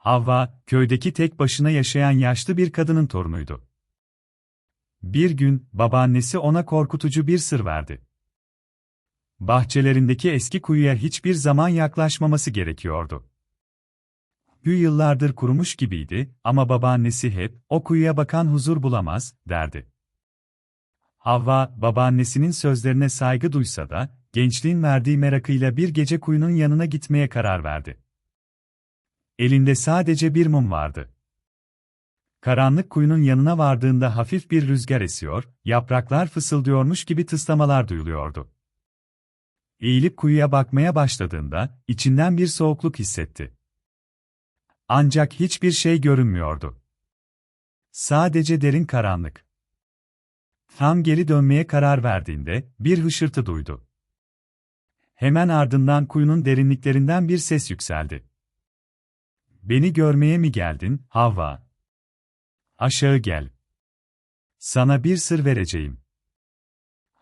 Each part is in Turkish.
Havva, köydeki tek başına yaşayan yaşlı bir kadının torunuydu. Bir gün, babaannesi ona korkutucu bir sır verdi. Bahçelerindeki eski kuyuya hiçbir zaman yaklaşmaması gerekiyordu. Kuyu yıllardır kurumuş gibiydi ama babaannesi hep, o kuyuya bakan huzur bulamaz, derdi. Havva, babaannesinin sözlerine saygı duysa da, gençliğin verdiği merakıyla bir gece kuyunun yanına gitmeye karar verdi. Elinde sadece bir mum vardı. Karanlık kuyunun yanına vardığında hafif bir rüzgar esiyor, yapraklar fısıldıyormuş gibi tıslamalar duyuluyordu. Eğilip kuyuya bakmaya başladığında, içinden bir soğukluk hissetti. Ancak hiçbir şey görünmüyordu. Sadece derin karanlık. Tam geri dönmeye karar verdiğinde, bir hışırtı duydu. Hemen ardından kuyunun derinliklerinden bir ses yükseldi. Beni görmeye mi geldin, Havva? Aşağı gel. Sana bir sır vereceğim.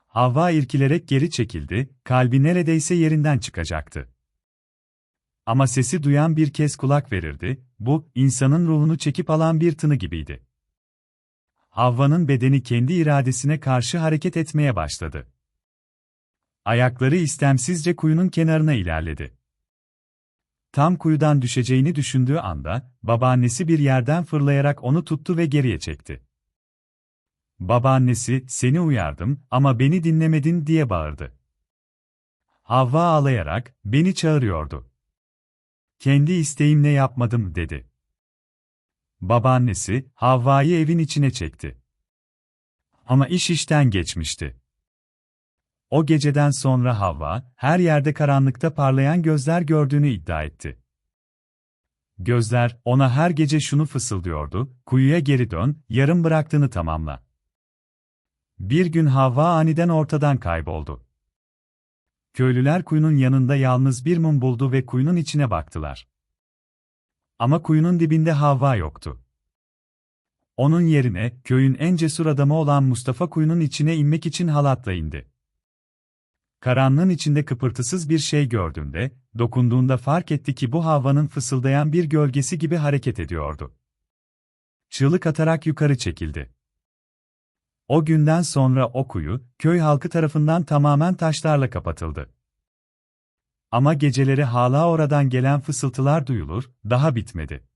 Havva irkilerek geri çekildi, kalbi neredeyse yerinden çıkacaktı. Ama sesi duyan bir kez kulak verirdi, bu, insanın ruhunu çekip alan bir tını gibiydi. Havva'nın bedeni kendi iradesine karşı hareket etmeye başladı. Ayakları istemsizce kuyunun kenarına ilerledi. Tam kuyudan düşeceğini düşündüğü anda, babaannesi bir yerden fırlayarak onu tuttu ve geriye çekti. Babaannesi, seni uyardım ama beni dinlemedin diye bağırdı. Havva ağlayarak, beni çağırıyordu. Kendi isteğimle yapmadım dedi. Babaannesi, Havva'yı evin içine çekti. Ama iş işten geçmişti. O geceden sonra Havva, her yerde karanlıkta parlayan gözler gördüğünü iddia etti. Gözler, ona her gece şunu fısıldıyordu, kuyuya geri dön, yarım bıraktığını tamamla. Bir gün Havva aniden ortadan kayboldu. Köylüler kuyunun yanında yalnız bir mum buldu ve kuyunun içine baktılar. Ama kuyunun dibinde Havva yoktu. Onun yerine, köyün en cesur adamı olan Mustafa kuyunun içine inmek için halatla indi. Karanlığın içinde kıpırtısız bir şey gördüğünde, dokunduğunda fark etti ki bu Havva'nın fısıldayan bir gölgesi gibi hareket ediyordu. Çığlık atarak yukarı çekildi. O günden sonra o kuyu, köy halkı tarafından tamamen taşlarla kapatıldı. Ama geceleri hala oradan gelen fısıltılar duyulur, daha bitmedi.